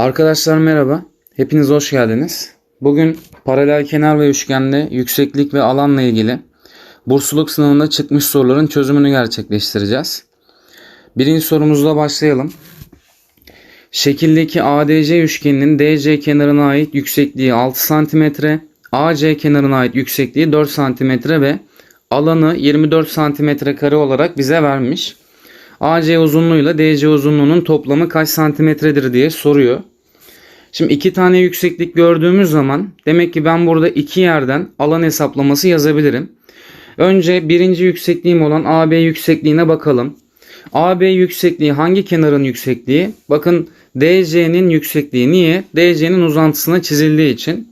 Arkadaşlar merhaba. Hepiniz hoş geldiniz. Bugün paralel kenar ve üçgende yükseklik ve alanla ilgili bursluluk sınavında çıkmış soruların çözümünü gerçekleştireceğiz. Birinci sorumuzla başlayalım. Şekildeki ADC üçgeninin DC kenarına ait yüksekliği 6 cm, AC kenarına ait yüksekliği 4 cm ve alanı 24 cm kare olarak bize vermiş. AC uzunluğuyla DC uzunluğunun toplamı kaç santimetredir diye soruyor. Şimdi iki tane yükseklik gördüğümüz zaman demek ki ben burada iki yerden alan hesaplaması yazabilirim. Önce birinci yüksekliğim olan AB yüksekliğine bakalım. AB yüksekliği hangi kenarın yüksekliği? Bakın DC'nin yüksekliği. Niye? DC'nin uzantısına çizildiği için.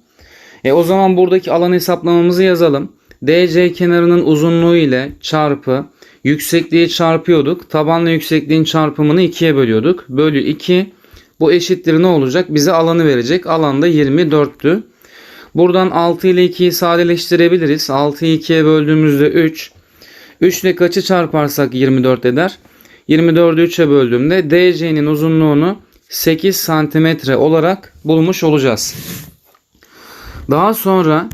E o zaman buradaki alan hesaplamamızı yazalım. DC kenarının uzunluğu ile çarpı yüksekliği çarpıyorduk. Tabanla yüksekliğin çarpımını 2'ye bölüyorduk. Bölü 2 bu eşittir ne olacak? Bize alanı verecek. Alan da 24'tü. Buradan 6 ile 2'yi sadeleştirebiliriz. 6'yı 2'ye böldüğümüzde 3. 3 ile kaçı çarparsak 24 eder? 24'ü 3'e böldüğümde DC'nin uzunluğunu 8 santimetre olarak bulmuş olacağız. Daha sonra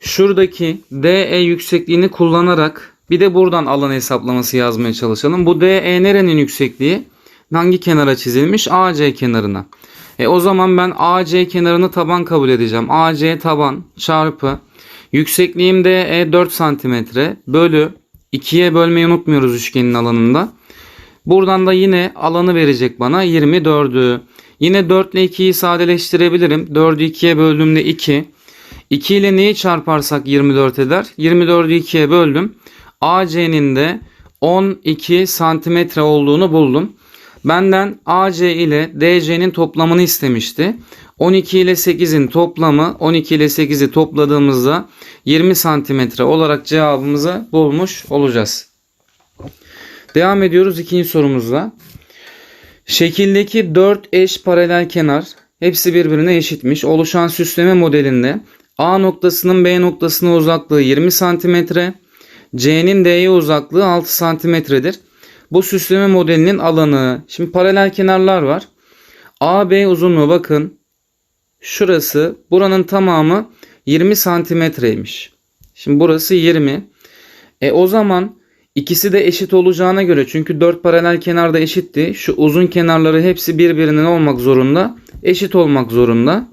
şuradaki DE yüksekliğini kullanarak bir de buradan alan hesaplaması yazmaya çalışalım. Bu DE nerenin yüksekliği? Hangi kenara çizilmiş? AC kenarına. E o zaman ben AC kenarını taban kabul edeceğim. AC taban çarpı yüksekliğim de E 4 santimetre bölü 2'ye bölmeyi unutmuyoruz üçgenin alanında. Buradan da yine alanı verecek bana 24'ü. Yine 4 ile 2'yi sadeleştirebilirim. 4'ü 2'ye böldüğümde 2. 2 ile neyi çarparsak 24 eder? 24'ü 2'ye böldüm. AC'nin de 12 santimetre olduğunu buldum. Benden AC ile DC'nin toplamını istemişti. 12 ile 8'in toplamı 12 ile 8'i topladığımızda 20 santimetre olarak cevabımızı bulmuş olacağız. Devam ediyoruz ikinci sorumuzla. Şekildeki 4 eş paralel kenar hepsi birbirine eşitmiş. Oluşan süsleme modelinde A noktasının B noktasına uzaklığı 20 santimetre, C'nin D'ye uzaklığı 6 santimetredir. Bu süsleme modelinin alanı. Şimdi paralel kenarlar var. AB uzunluğu bakın. Şurası buranın tamamı 20 santimetreymiş. Şimdi burası 20. E o zaman ikisi de eşit olacağına göre çünkü 4 paralel kenarda eşitti. Şu uzun kenarları hepsi birbirinin olmak zorunda. Eşit olmak zorunda.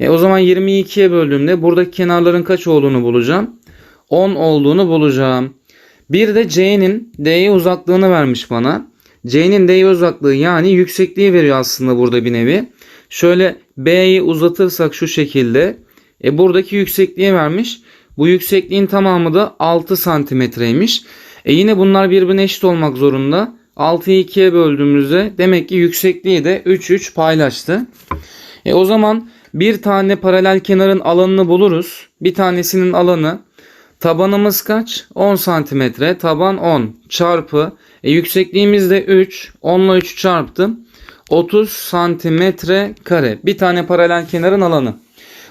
E o zaman 20'yi 2'ye böldüğümde buradaki kenarların kaç olduğunu bulacağım. 10 olduğunu bulacağım. Bir de C'nin D'ye uzaklığını vermiş bana. C'nin D'ye uzaklığı yani yüksekliği veriyor aslında burada bir nevi. Şöyle B'yi uzatırsak şu şekilde. E buradaki yüksekliği vermiş. Bu yüksekliğin tamamı da 6 santimetreymiş. E yine bunlar birbirine eşit olmak zorunda. 6'yı 2'ye böldüğümüzde demek ki yüksekliği de 3 3 paylaştı. E o zaman bir tane paralel kenarın alanını buluruz. Bir tanesinin alanı Tabanımız kaç? 10 santimetre. Taban 10 çarpı. E, yüksekliğimiz de 3. 10 ile 3 çarptım. 30 santimetre kare. Bir tane paralel kenarın alanı.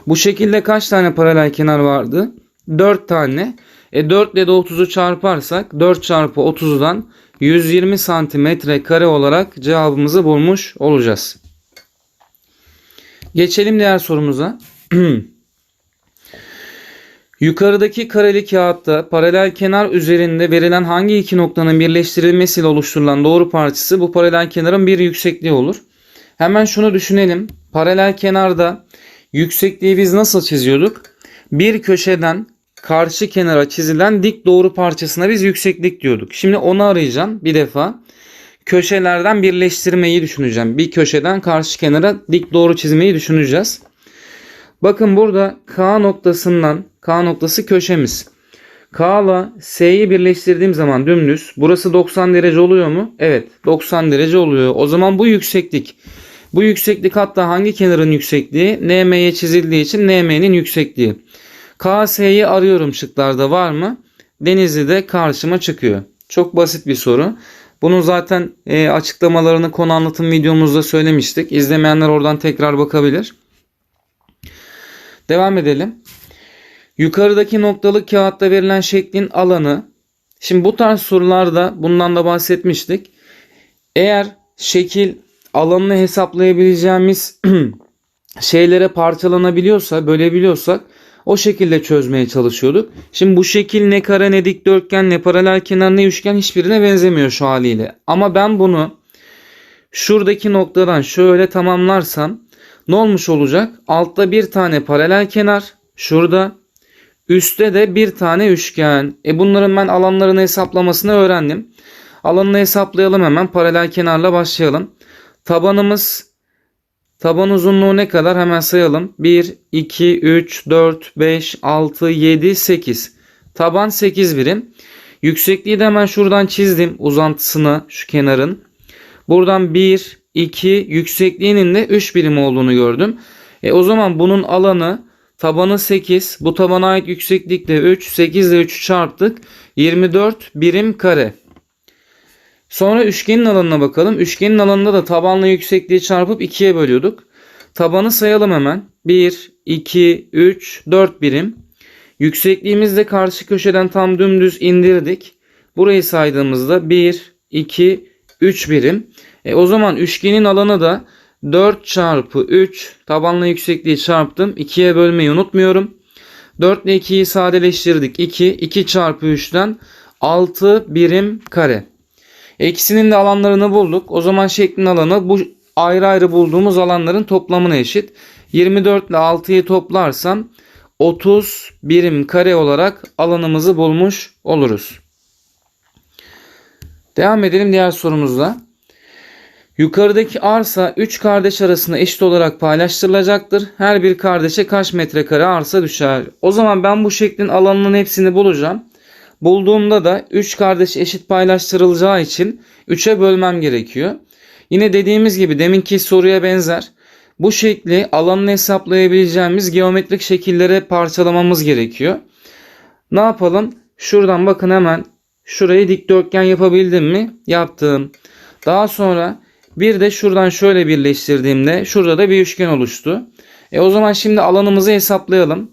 Bu şekilde kaç tane paralel kenar vardı? 4 tane. E 4 ile de 30'u çarparsak 4 çarpı 30'dan 120 santimetre kare olarak cevabımızı bulmuş olacağız. Geçelim diğer sorumuza. Yukarıdaki kareli kağıtta paralel kenar üzerinde verilen hangi iki noktanın birleştirilmesiyle oluşturulan doğru parçası bu paralel kenarın bir yüksekliği olur. Hemen şunu düşünelim. Paralel kenarda yüksekliği biz nasıl çiziyorduk? Bir köşeden karşı kenara çizilen dik doğru parçasına biz yükseklik diyorduk. Şimdi onu arayacağım bir defa. Köşelerden birleştirmeyi düşüneceğim. Bir köşeden karşı kenara dik doğru çizmeyi düşüneceğiz. Bakın burada K noktasından K noktası köşemiz. K ile S'yi birleştirdiğim zaman dümdüz. Burası 90 derece oluyor mu? Evet 90 derece oluyor. O zaman bu yükseklik. Bu yükseklik hatta hangi kenarın yüksekliği? NM'ye çizildiği için NM'nin yüksekliği. KS'yi arıyorum şıklarda var mı? Denizli de karşıma çıkıyor. Çok basit bir soru. Bunun zaten e, açıklamalarını konu anlatım videomuzda söylemiştik. İzlemeyenler oradan tekrar bakabilir. Devam edelim. Yukarıdaki noktalı kağıtta verilen şeklin alanı. Şimdi bu tarz sorularda bundan da bahsetmiştik. Eğer şekil alanını hesaplayabileceğimiz şeylere parçalanabiliyorsa, bölebiliyorsak o şekilde çözmeye çalışıyorduk. Şimdi bu şekil ne kare ne dikdörtgen ne paralel kenar ne üçgen hiçbirine benzemiyor şu haliyle. Ama ben bunu şuradaki noktadan şöyle tamamlarsam ne olmuş olacak? Altta bir tane paralel kenar, şurada üstte de bir tane üçgen. E bunların ben alanlarını hesaplamasını öğrendim. Alanını hesaplayalım hemen. Paralel kenarla başlayalım. Tabanımız taban uzunluğu ne kadar? Hemen sayalım. 1, 2, 3, 4, 5, 6, 7, 8. Taban 8 birim. Yüksekliği de hemen şuradan çizdim uzantısını şu kenarın. Buradan 1, 2, yüksekliğinin de 3 birim olduğunu gördüm. E o zaman bunun alanı tabanı 8. Bu tabana ait yükseklik de 3. 8 ile 3'ü çarptık. 24 birim kare. Sonra üçgenin alanına bakalım. Üçgenin alanında da tabanla yüksekliği çarpıp 2'ye bölüyorduk. Tabanı sayalım hemen. 1, 2, 3, 4 birim. Yüksekliğimizi de karşı köşeden tam dümdüz indirdik. Burayı saydığımızda 1, 2, 3 birim. E o zaman üçgenin alanı da 4 çarpı 3 tabanla yüksekliği çarptım. 2'ye bölmeyi unutmuyorum. 4 ile 2'yi sadeleştirdik. 2, 2 çarpı 3'ten 6 birim kare. E, İkisinin de alanlarını bulduk. O zaman şeklin alanı bu ayrı ayrı bulduğumuz alanların toplamına eşit. 24 ile 6'yı toplarsam 30 birim kare olarak alanımızı bulmuş oluruz. Devam edelim diğer sorumuzla. Yukarıdaki arsa 3 kardeş arasında eşit olarak paylaştırılacaktır. Her bir kardeşe kaç metrekare arsa düşer? O zaman ben bu şeklin alanının hepsini bulacağım. Bulduğumda da 3 kardeş eşit paylaştırılacağı için 3'e bölmem gerekiyor. Yine dediğimiz gibi deminki soruya benzer. Bu şekli alanını hesaplayabileceğimiz geometrik şekillere parçalamamız gerekiyor. Ne yapalım? Şuradan bakın hemen şurayı dikdörtgen yapabildim mi? Yaptım. Daha sonra bir de şuradan şöyle birleştirdiğimde şurada da bir üçgen oluştu. E o zaman şimdi alanımızı hesaplayalım.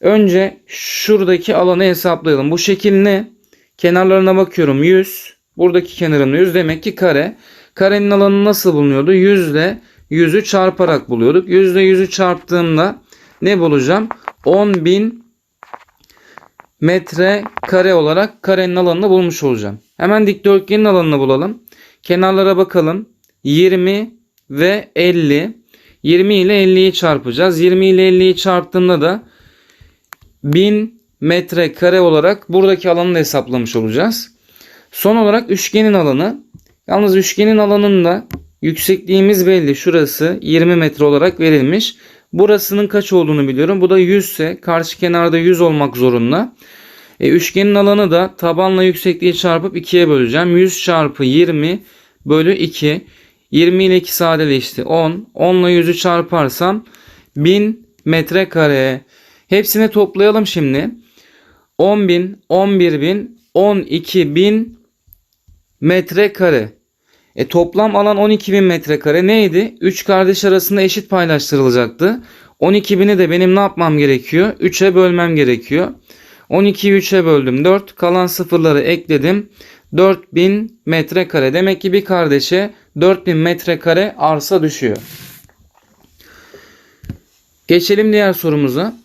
Önce şuradaki alanı hesaplayalım. Bu şekil ne? Kenarlarına bakıyorum 100. Buradaki kenarım 100 demek ki kare. Karenin alanı nasıl bulunuyordu? 100 ile 100'ü çarparak buluyorduk. 100 ile 100'ü çarptığımda ne bulacağım? 10.000 metre kare olarak karenin alanını bulmuş olacağım. Hemen dikdörtgenin alanını bulalım. Kenarlara bakalım. 20 ve 50. 20 ile 50'yi çarpacağız. 20 ile 50'yi çarptığımda da 1000 metre kare olarak buradaki alanı da hesaplamış olacağız. Son olarak üçgenin alanı. Yalnız üçgenin alanında yüksekliğimiz belli. Şurası 20 metre olarak verilmiş. Burasının kaç olduğunu biliyorum. Bu da 100 ise karşı kenarda 100 olmak zorunda. E, üçgenin alanı da tabanla yüksekliği çarpıp 2'ye böleceğim. 100 çarpı 20 bölü 2. 20 ile 2 sadeleşti. 10. 10 ile 100'ü çarparsam 1000 metrekare. Hepsini toplayalım şimdi. 10.000, 11.000, 12.000 metrekare. E toplam alan 12.000 metrekare neydi? 3 kardeş arasında eşit paylaştırılacaktı. 12.000'i de benim ne yapmam gerekiyor? 3'e bölmem gerekiyor. 12'yi 3'e böldüm 4. Kalan sıfırları ekledim. 4000 metrekare. Demek ki bir kardeşe 4000 metrekare arsa düşüyor. Geçelim diğer sorumuza.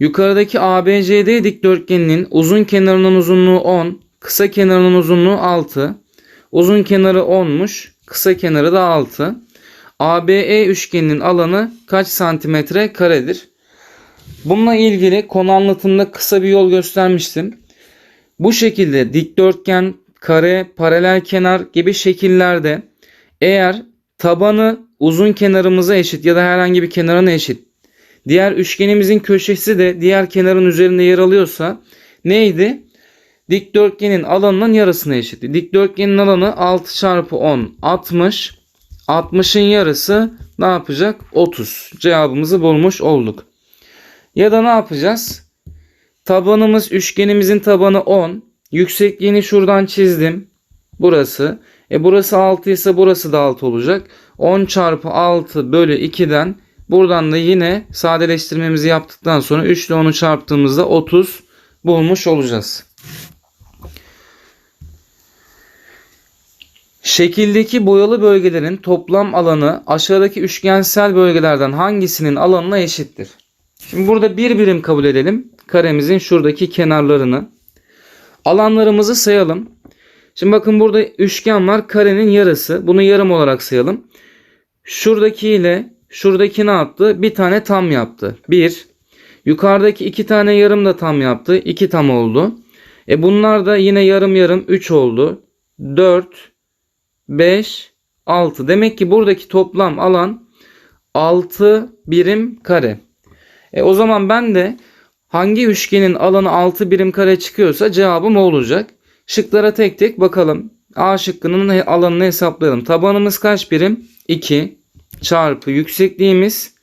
Yukarıdaki ABCD dikdörtgeninin uzun kenarının uzunluğu 10, kısa kenarının uzunluğu 6. Uzun kenarı 10'muş, kısa kenarı da 6. ABE üçgeninin alanı kaç santimetre karedir? Bununla ilgili konu anlatımında kısa bir yol göstermiştim. Bu şekilde dikdörtgen, kare, paralel kenar gibi şekillerde eğer tabanı uzun kenarımıza eşit ya da herhangi bir kenarına eşit diğer üçgenimizin köşesi de diğer kenarın üzerinde yer alıyorsa neydi? Dikdörtgenin alanının yarısına eşitti. Dikdörtgenin alanı 6 çarpı 10 60. 60'ın yarısı ne yapacak? 30. Cevabımızı bulmuş olduk. Ya da ne yapacağız? Tabanımız üçgenimizin tabanı 10. Yüksekliğini şuradan çizdim. Burası. E burası 6 ise burası da 6 olacak. 10 çarpı 6 bölü 2'den buradan da yine sadeleştirmemizi yaptıktan sonra 3 ile 10'u çarptığımızda 30 bulmuş olacağız. Şekildeki boyalı bölgelerin toplam alanı aşağıdaki üçgensel bölgelerden hangisinin alanına eşittir? Şimdi burada bir birim kabul edelim. Karemizin şuradaki kenarlarını. Alanlarımızı sayalım. Şimdi bakın burada üçgen var. Karenin yarısı. Bunu yarım olarak sayalım. Şuradaki ile şuradaki ne yaptı? Bir tane tam yaptı. Bir. Yukarıdaki iki tane yarım da tam yaptı. İki tam oldu. E bunlar da yine yarım yarım 3 oldu. 4, 5, 6. Demek ki buradaki toplam alan 6 birim kare. E o zaman ben de hangi üçgenin alanı 6 birim kare çıkıyorsa cevabım o olacak. Şıklara tek tek bakalım. A şıkkının alanını hesaplayalım. Tabanımız kaç birim? 2 çarpı yüksekliğimiz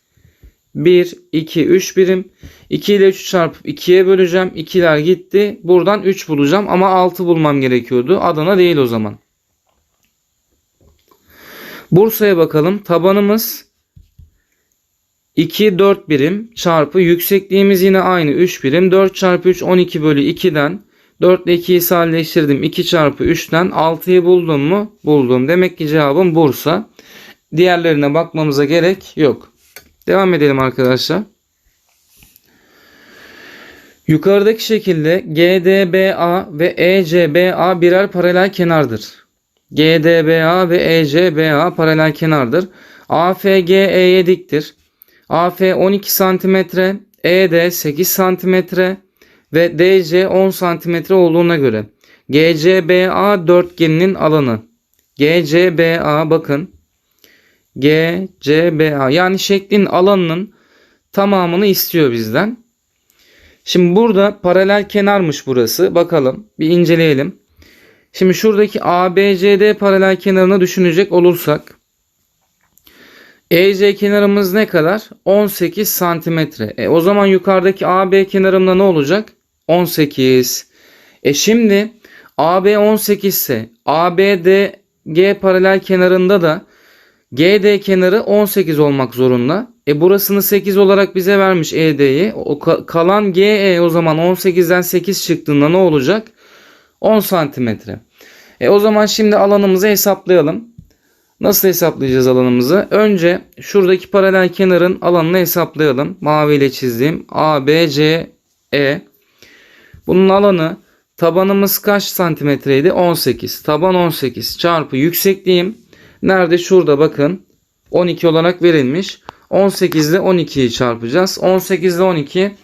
1, 2, 3 birim. 2 ile 3 çarpıp 2'ye böleceğim. 2'ler gitti. Buradan 3 bulacağım ama 6 bulmam gerekiyordu. Adana değil o zaman. Bursa'ya bakalım. Tabanımız 2, 4 birim çarpı yüksekliğimiz yine aynı 3 birim. 4 çarpı 3 12 bölü 2'den 4 ile 2'yi sadeleştirdim. 2 çarpı 3'ten 6'yı buldum mu? Buldum. Demek ki cevabım Bursa. Diğerlerine bakmamıza gerek yok. Devam edelim arkadaşlar. Yukarıdaki şekilde GDBA ve ECBA birer paralel kenardır. GDBA ve ECBA paralel kenardır. AFG E'ye diktir. AF 12 cm, ED 8 cm ve DC 10 cm olduğuna göre GCBA dörtgeninin alanı. GCBA bakın GCBA yani şeklin alanının tamamını istiyor bizden. Şimdi burada paralel kenarmış burası. Bakalım bir inceleyelim. Şimdi şuradaki ABCD paralel kenarını düşünecek olursak EC kenarımız ne kadar? 18 santimetre. E, o zaman yukarıdaki AB kenarımda ne olacak? 18. E şimdi AB 18 ise ABDG paralel kenarında da GD kenarı 18 olmak zorunda. E burasını 8 olarak bize vermiş ED'yi. O ka- kalan GE o zaman 18'den 8 çıktığında ne olacak? 10 santimetre. E o zaman şimdi alanımızı hesaplayalım. Nasıl hesaplayacağız alanımızı? Önce şuradaki paralel kenarın alanını hesaplayalım. Mavi ile çizdiğim ABC E. Bunun alanı tabanımız kaç santimetreydi? 18. Taban 18 çarpı yüksekliğim nerede? Şurada bakın 12 olarak verilmiş. 18 ile 12'yi çarpacağız. 18 ile 12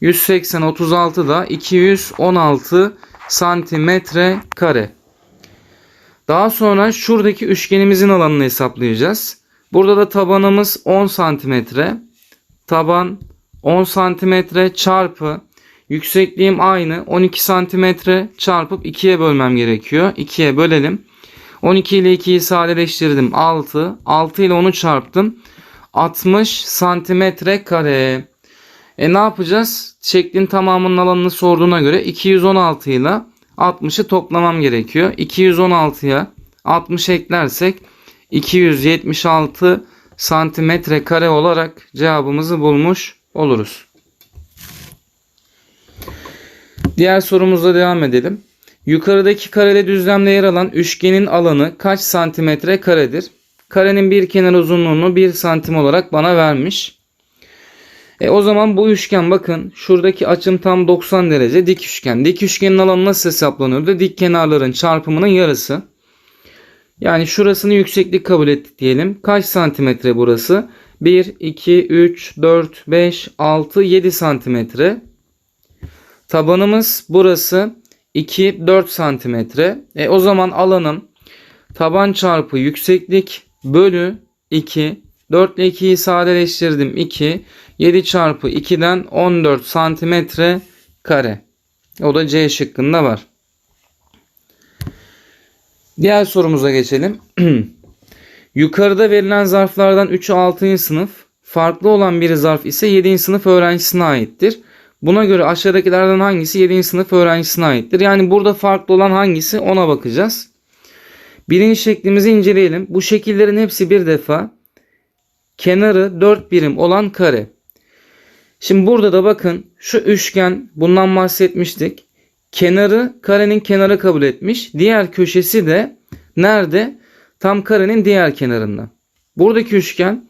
180 36 da 216 santimetre kare. Daha sonra şuradaki üçgenimizin alanını hesaplayacağız. Burada da tabanımız 10 santimetre. Taban 10 santimetre çarpı yüksekliğim aynı 12 santimetre çarpıp 2'ye bölmem gerekiyor. 2'ye bölelim. 12 ile 2'yi sadeleştirdim 6. 6 ile 10'u çarptım. 60 santimetre kare. E ne yapacağız? Şeklin tamamının alanını sorduğuna göre 216 ile 60'ı toplamam gerekiyor. 216'ya 60 eklersek 276 santimetre kare olarak cevabımızı bulmuş oluruz. Diğer sorumuzla devam edelim. Yukarıdaki kareli düzlemde yer alan üçgenin alanı kaç santimetre karedir? Karenin bir kenar uzunluğunu 1 santim olarak bana vermiş. E o zaman bu üçgen bakın şuradaki açım tam 90 derece dik üçgen. Dik üçgenin alanı nasıl hesaplanıyordu? Dik kenarların çarpımının yarısı. Yani şurasını yükseklik kabul ettik diyelim. Kaç santimetre burası? 1, 2, 3, 4, 5, 6, 7 santimetre. Tabanımız burası 2, 4 santimetre. E o zaman alanım taban çarpı yükseklik bölü 2. 4 ile 2'yi sadeleştirdim 2. 7 çarpı 2'den 14 santimetre kare. O da C şıkkında var. Diğer sorumuza geçelim. Yukarıda verilen zarflardan 3'ü 6. sınıf, farklı olan bir zarf ise 7. sınıf öğrencisine aittir. Buna göre aşağıdakilerden hangisi 7. sınıf öğrencisine aittir? Yani burada farklı olan hangisi ona bakacağız. Birinci şeklimizi inceleyelim. Bu şekillerin hepsi bir defa kenarı 4 birim olan kare. Şimdi burada da bakın şu üçgen bundan bahsetmiştik. Kenarı karenin kenarı kabul etmiş. Diğer köşesi de Nerede? Tam karenin diğer kenarında. Buradaki üçgen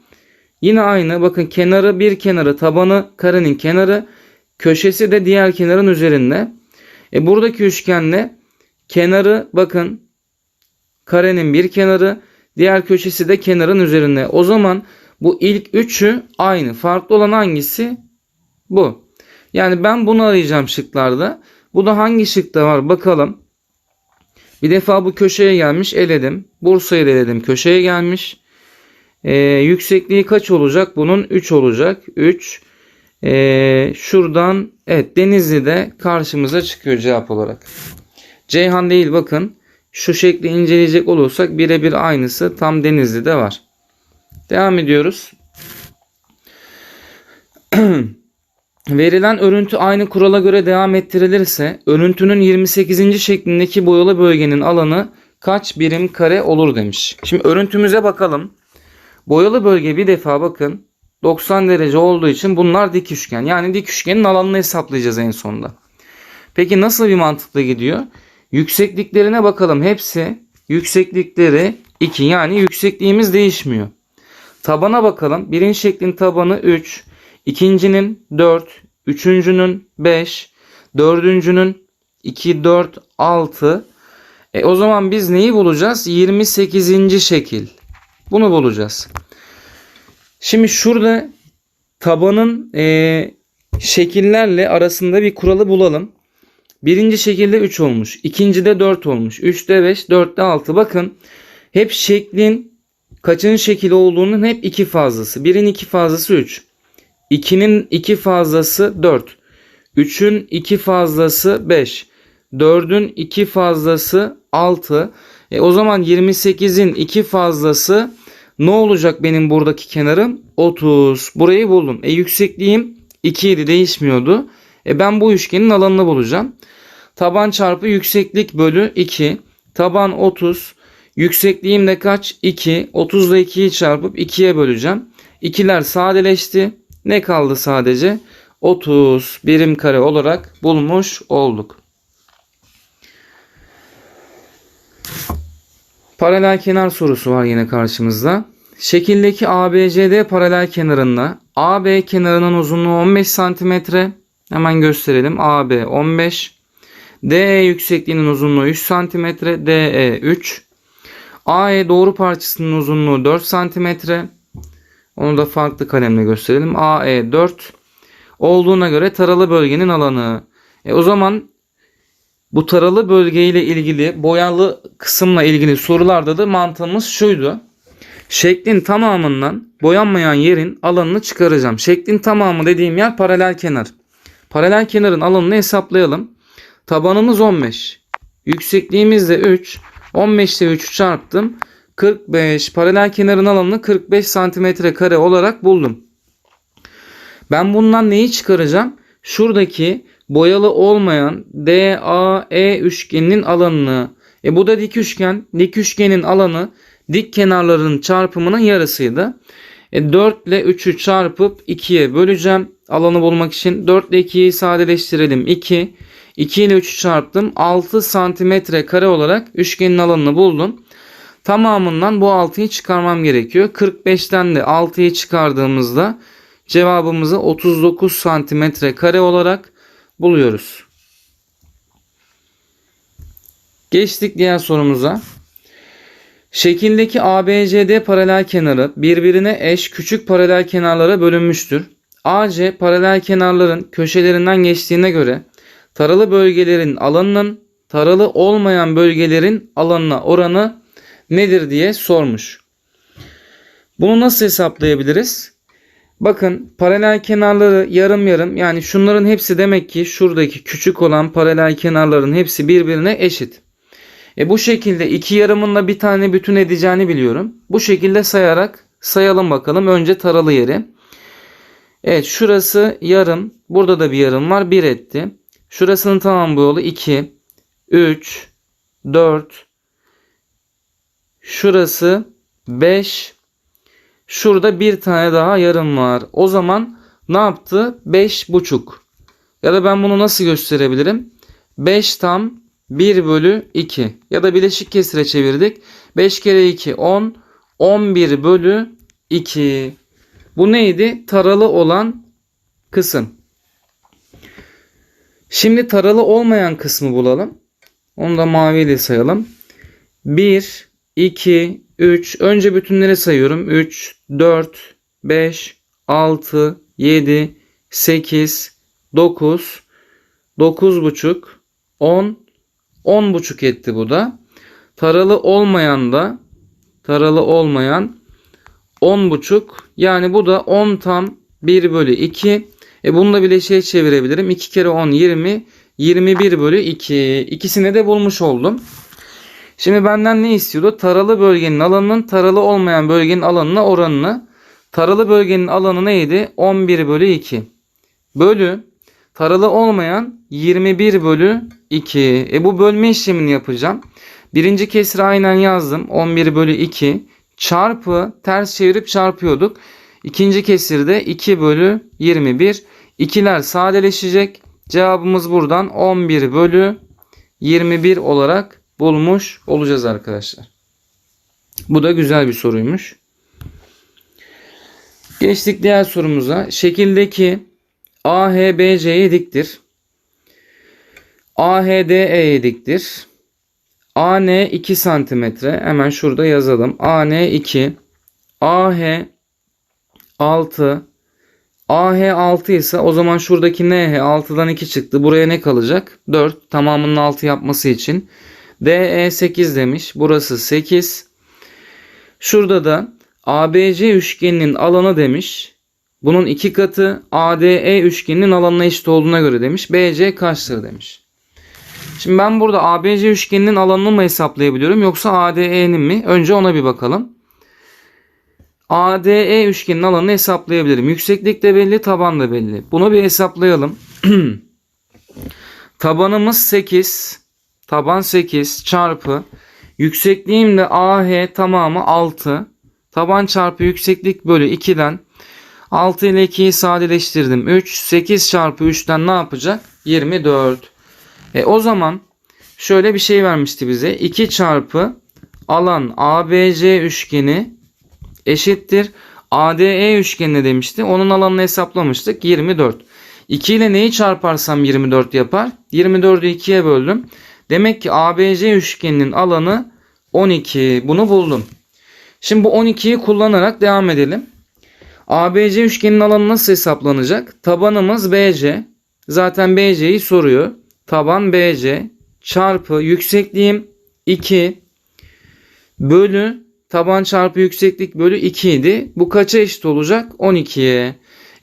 yine aynı. Bakın kenarı bir kenarı, tabanı karenin kenarı, köşesi de diğer kenarın üzerinde. E buradaki üçgenle kenarı bakın karenin bir kenarı, diğer köşesi de kenarın üzerinde. O zaman bu ilk üçü aynı. Farklı olan hangisi? Bu. Yani ben bunu arayacağım şıklarda. Bu da hangi şıkta var bakalım. Bir defa bu köşeye gelmiş eledim. Bursa'yı eledim köşeye gelmiş. Ee, yüksekliği kaç olacak? Bunun 3 olacak. 3. Ee, şuradan evet Denizli de karşımıza çıkıyor cevap olarak. Ceyhan değil bakın. Şu şekli inceleyecek olursak birebir aynısı tam Denizli'de var. Devam ediyoruz. Verilen örüntü aynı kurala göre devam ettirilirse örüntünün 28. şeklindeki boyalı bölgenin alanı kaç birim kare olur demiş. Şimdi örüntümüze bakalım. Boyalı bölge bir defa bakın 90 derece olduğu için bunlar dik üçgen. Yani dik üçgenin alanını hesaplayacağız en sonunda. Peki nasıl bir mantıkla gidiyor? Yüksekliklerine bakalım. Hepsi yükseklikleri 2 yani yüksekliğimiz değişmiyor. Tabana bakalım. Birinci şeklin tabanı 3. ikincinin 4. Üçüncünün 5. Dördüncünün 2, 4, 6. E o zaman biz neyi bulacağız? 28. şekil. Bunu bulacağız. Şimdi şurada tabanın e, şekillerle arasında bir kuralı bulalım. Birinci şekilde 3 olmuş. ikincide 4 olmuş. 3'te 5, 4'te 6. Bakın hep şeklin kaçıncı şekil olduğunun hep 2 fazlası. 1'in 2 fazlası 3. 2'nin 2 fazlası 4. 3'ün 2 fazlası 5. 4'ün 2 fazlası 6. E o zaman 28'in 2 fazlası ne olacak benim buradaki kenarım? 30. Burayı buldum. E yüksekliğim 2 idi değişmiyordu. E ben bu üçgenin alanını bulacağım. Taban çarpı yükseklik bölü 2. Taban 30. Yüksekliğim de kaç? 2. 30 ile 2'yi çarpıp 2'ye böleceğim. İkiler sadeleşti. Ne kaldı sadece? 30 birim kare olarak bulmuş olduk. Paralel kenar sorusu var yine karşımızda. Şekildeki ABCD paralel kenarında AB kenarının uzunluğu 15 cm. Hemen gösterelim. AB 15. DE yüksekliğinin uzunluğu 3 cm. DE 3. AE doğru parçasının uzunluğu 4 cm. Onu da farklı kalemle gösterelim. AE 4 olduğuna göre taralı bölgenin alanı. E o zaman bu taralı bölgeyle ilgili boyalı kısımla ilgili sorularda da mantığımız şuydu. Şeklin tamamından boyanmayan yerin alanını çıkaracağım. Şeklin tamamı dediğim yer paralel kenar. Paralel kenarın alanını hesaplayalım. Tabanımız 15. Yüksekliğimiz de 3. 15 ile 3'ü çarptım. 45. Paralel kenarın alanını 45 santimetre kare olarak buldum. Ben bundan neyi çıkaracağım? Şuradaki boyalı olmayan DAE üçgeninin alanını. E bu da dik üçgen. Dik üçgenin alanı dik kenarların çarpımının yarısıydı. E 4 ile 3'ü çarpıp 2'ye böleceğim. Alanı bulmak için 4 ile 2'yi sadeleştirelim. 2. 2 ile 3'ü çarptım. 6 santimetre kare olarak üçgenin alanını buldum. Tamamından bu 6'yı çıkarmam gerekiyor. 45'ten de 6'yı çıkardığımızda cevabımızı 39 santimetre kare olarak buluyoruz. Geçtik diğer sorumuza. Şekildeki ABCD paralel kenarı birbirine eş küçük paralel kenarlara bölünmüştür. AC paralel kenarların köşelerinden geçtiğine göre taralı bölgelerin alanının taralı olmayan bölgelerin alanına oranı nedir diye sormuş. Bunu nasıl hesaplayabiliriz? Bakın paralel kenarları yarım yarım yani şunların hepsi demek ki şuradaki küçük olan paralel kenarların hepsi birbirine eşit. E bu şekilde iki yarımın bir tane bütün edeceğini biliyorum. Bu şekilde sayarak sayalım bakalım. Önce taralı yeri. Evet şurası yarım. Burada da bir yarım var. 1 etti. Şurasının tamam bu yolu 2, 3, 4. Şurası 5. Şurada bir tane daha yarım var. O zaman ne yaptı? 5 buçuk. Ya da ben bunu nasıl gösterebilirim? 5 tam 1 bölü 2. Ya da bileşik kesire çevirdik. 5 kere 2 10. 11 bölü 2. Bu neydi? Taralı olan kısım. Şimdi taralı olmayan kısmı bulalım. Onu da maviyle sayalım. 1, 2, 3. Önce bütünleri sayıyorum. 3, 4, 5, 6, 7, 8, 9, 9 buçuk, 10, 10 buçuk etti bu da. Taralı olmayan da taralı olmayan 10 buçuk. Yani bu da 10 tam 1 bölü 2. E bunu da bileşiğe çevirebilirim. 2 kere 10 20. 21 bölü 2. İkisini de bulmuş oldum. Şimdi benden ne istiyordu? Taralı bölgenin alanının taralı olmayan bölgenin alanına oranını. Taralı bölgenin alanı neydi? 11 bölü 2. Bölü taralı olmayan 21 bölü 2. E bu bölme işlemini yapacağım. Birinci kesri aynen yazdım. 11 bölü 2 çarpı ters çevirip çarpıyorduk. İkinci kesirde 2 bölü 21. İkiler sadeleşecek. Cevabımız buradan 11 bölü 21 olarak bulmuş olacağız arkadaşlar. Bu da güzel bir soruymuş. Geçtik diğer sorumuza. Şekildeki AHBC'ye diktir. AHDE'ye diktir. AN 2 santimetre. Hemen şurada yazalım. AN 2. AH 6. AH 6 ise o zaman şuradaki NH 6'dan 2 çıktı. Buraya ne kalacak? 4. Tamamının 6 yapması için. DE 8 demiş. Burası 8. Şurada da ABC üçgeninin alanı demiş. Bunun iki katı ADE üçgeninin alanına eşit olduğuna göre demiş. BC kaçtır demiş. Şimdi ben burada ABC üçgeninin alanını mı hesaplayabiliyorum yoksa ADE'nin mi? Önce ona bir bakalım. ADE üçgenin alanını hesaplayabilirim. Yükseklik de belli, taban da belli. Bunu bir hesaplayalım. Tabanımız 8, taban 8 çarpı yüksekliğim de AH tamamı 6. Taban çarpı yükseklik bölü 2'den 6 ile 2'yi sadeleştirdim. 3, 8 çarpı 3'ten ne yapacak? 24. E o zaman şöyle bir şey vermişti bize. 2 çarpı alan ABC üçgeni eşittir. ADE üçgeni demişti. Onun alanını hesaplamıştık. 24. 2 ile neyi çarparsam 24 yapar? 24'ü 2'ye böldüm. Demek ki ABC üçgeninin alanı 12. Bunu buldum. Şimdi bu 12'yi kullanarak devam edelim. ABC üçgenin alanı nasıl hesaplanacak? Tabanımız BC. Zaten BC'yi soruyor. Taban BC çarpı yüksekliğim 2 bölü taban çarpı yükseklik bölü 2 idi. Bu kaça eşit olacak? 12'ye.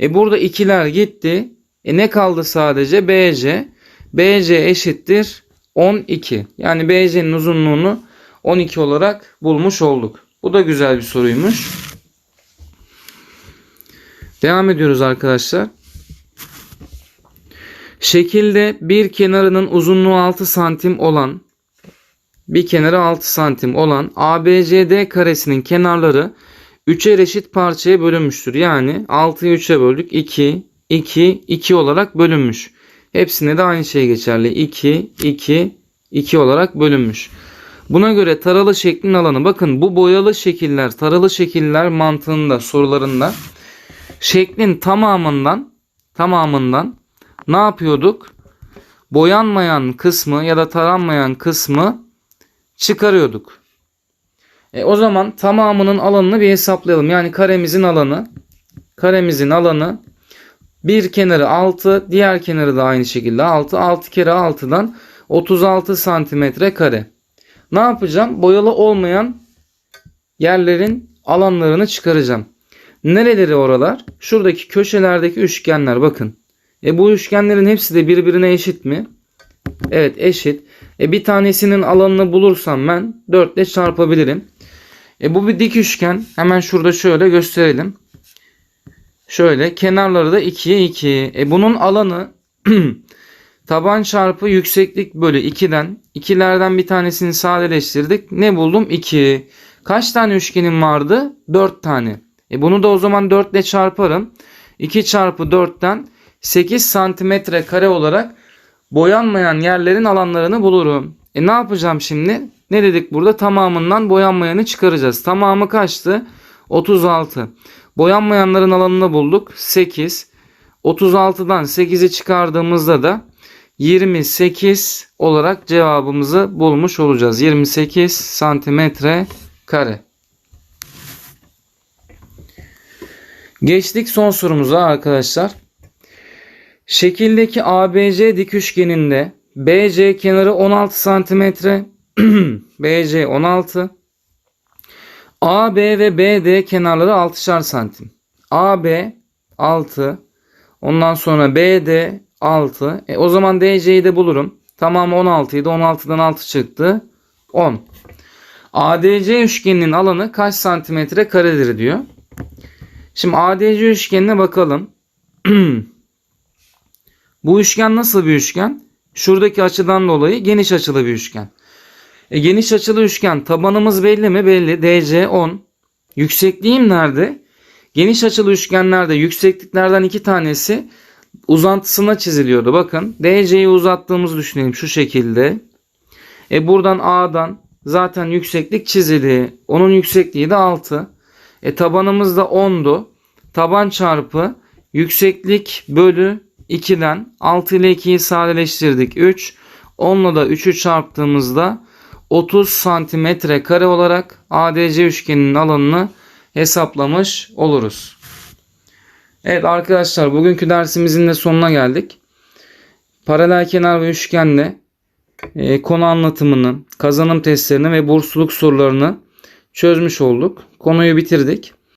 E burada ikiler gitti. E ne kaldı sadece? BC. BC eşittir 12. Yani BC'nin uzunluğunu 12 olarak bulmuş olduk. Bu da güzel bir soruymuş. Devam ediyoruz arkadaşlar. Şekilde bir kenarının uzunluğu 6 santim olan bir kenarı 6 santim olan ABCD karesinin kenarları 3'er eşit parçaya bölünmüştür. Yani 6'yı 3'e böldük. 2, 2, 2 olarak bölünmüş. Hepsine de aynı şey geçerli. 2, 2, 2 olarak bölünmüş. Buna göre taralı şeklin alanı. Bakın bu boyalı şekiller, taralı şekiller mantığında sorularında şeklin tamamından tamamından ne yapıyorduk? Boyanmayan kısmı ya da taranmayan kısmı çıkarıyorduk. E, o zaman tamamının alanını bir hesaplayalım. Yani karemizin alanı karemizin alanı bir kenarı 6 diğer kenarı da aynı şekilde 6. 6 kere 6'dan 36 santimetre kare. Ne yapacağım? Boyalı olmayan yerlerin alanlarını çıkaracağım. Nereleri oralar? Şuradaki köşelerdeki üçgenler bakın. E bu üçgenlerin hepsi de birbirine eşit mi? Evet eşit. E bir tanesinin alanını bulursam ben 4 ile çarpabilirim. E bu bir dik üçgen. Hemen şurada şöyle gösterelim. Şöyle kenarları da 2'ye 2. E bunun alanı taban çarpı yükseklik bölü 2'den 2'lerden bir tanesini sadeleştirdik. Ne buldum? 2. Kaç tane üçgenim vardı? 4 tane. E bunu da o zaman 4 ile çarparım. 2 çarpı 4'ten 8 santimetre kare olarak boyanmayan yerlerin alanlarını bulurum. E ne yapacağım şimdi? Ne dedik burada? Tamamından boyanmayanı çıkaracağız. Tamamı kaçtı? 36. Boyanmayanların alanını bulduk. 8. 36'dan 8'i çıkardığımızda da 28 olarak cevabımızı bulmuş olacağız. 28 santimetre kare. Geçtik son sorumuza arkadaşlar. Şekildeki ABC dik üçgeninde BC kenarı 16 santimetre, BC 16, AB ve BD kenarları 6'şar santim. AB 6, ondan sonra BD 6. E, o zaman DC'yi de bulurum. Tamamı 16 idi. 16'dan 6 çıktı. 10. ADC üçgeninin alanı kaç santimetre karedir diyor. Şimdi ADC üçgenine bakalım. Bu üçgen nasıl bir üçgen? Şuradaki açıdan dolayı geniş açılı bir üçgen. E, geniş açılı üçgen tabanımız belli mi? Belli. DC 10. Yüksekliğim nerede? Geniş açılı üçgenlerde yüksekliklerden iki tanesi uzantısına çiziliyordu. Bakın DC'yi uzattığımızı düşünelim şu şekilde. E buradan A'dan zaten yükseklik çizili. Onun yüksekliği de 6. E tabanımız da 10'du. Taban çarpı yükseklik bölü 2'den 6 ile 2'yi sadeleştirdik. 3. 10 ile da 3'ü çarptığımızda 30 santimetre kare olarak ADC üçgeninin alanını hesaplamış oluruz. Evet arkadaşlar bugünkü dersimizin de sonuna geldik. Paralel kenar ve üçgenle e, konu anlatımını, kazanım testlerini ve bursluluk sorularını çözmüş olduk. Konuyu bitirdik.